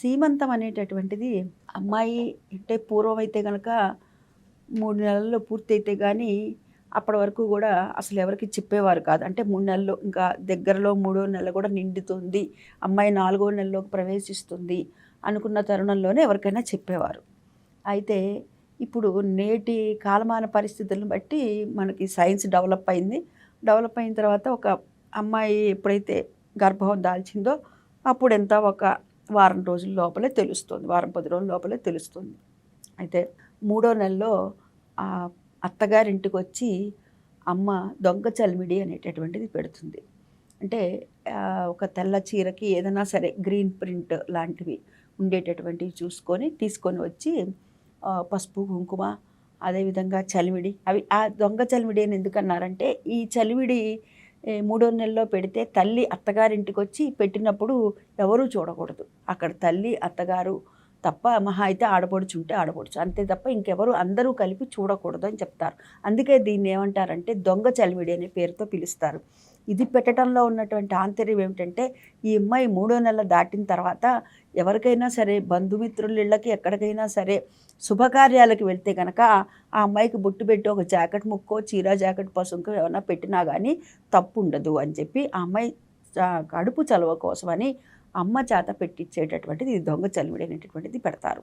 సీమంతం అనేటటువంటిది అమ్మాయి అంటే పూర్వం అయితే కనుక మూడు నెలల్లో పూర్తి అయితే కానీ అప్పటి వరకు కూడా అసలు ఎవరికి చెప్పేవారు కాదు. అంటే మూడు నెలలు ఇంకా దగ్గరలో మూడో నెల కూడా నిండుతుంది. అమ్మాయి నాలుగో నెలలోకి ప్రవేశిస్తుంది అనుకున్న తరుణంలోనే ఎవరికైనా చెప్పేవారు. అయితే ఇప్పుడు నేటి కాలమాన పరిస్థితులను బట్టి మనకి సైన్స్ డెవలప్ అయింది. డెవలప్ అయిన తర్వాత ఒక అమ్మాయి ఎప్పుడైతే గర్భం దాల్చిందో అప్పుడు ఎంత ఒక వారం రోజుల లోపలే తెలుస్తుంది. వారం పది రోజుల లోపలే తెలుస్తుంది. అయితే మూడో నెలలో ఆ అత్తగారింటికి వచ్చి అమ్మ దొంగ చలిమిడి అనేటటువంటిది పెడుతుంది. అంటే ఒక తెల్ల చీరకి ఏదైనా సరే గ్రీన్ ప్రింట్ లాంటివి ఉండేటటువంటివి చూసుకొని తీసుకొని వచ్చి పసుపు కుంకుమ అదేవిధంగా చలివిడి అవి ఆ దొంగ చలివిడి అని ఎందుకన్నారంటే ఈ చలివిడి మూడో నెలలో పెడితే తల్లి అత్తగారింటికి వచ్చి పెట్టినప్పుడు ఎవరూ చూడకూడదు. అక్కడ తల్లి అత్తగారు తప్ప మహా అయితే ఆడపడుచు ఉంటే ఆడపడుచు. అంతే తప్ప ఇంకెవరు అందరూ కలిపి చూడకూడదు అని చెప్తారు. అందుకే దీన్ని ఏమంటారంటే దొంగ చలివిడి అనే పేరుతో పిలుస్తారు. ఇది పెట్టడంలో ఉన్నటువంటి ఆంతర్యం ఏమిటంటే ఈ అమ్మాయి మూడో నెల దాటిన తర్వాత ఎవరికైనా సరే బంధుమిత్రుల ఇళ్ళకి ఎక్కడికైనా సరే శుభకార్యాలకు వెళ్తే కనుక ఆ అమ్మాయికి బొట్టు పెట్టి ఒక జాకెట్ ముక్కో చీర జాకెట్ పసుంకో ఏమైనా పెట్టినా కానీ తప్పు ఉండదు అని చెప్పి ఆ అమ్మాయి చ- కడుపు చలవ కోసమని అమ్మ చేత పెట్టించేటటువంటిది ఇది దొంగ చలివిడి అనేటటువంటిది పెడతారు.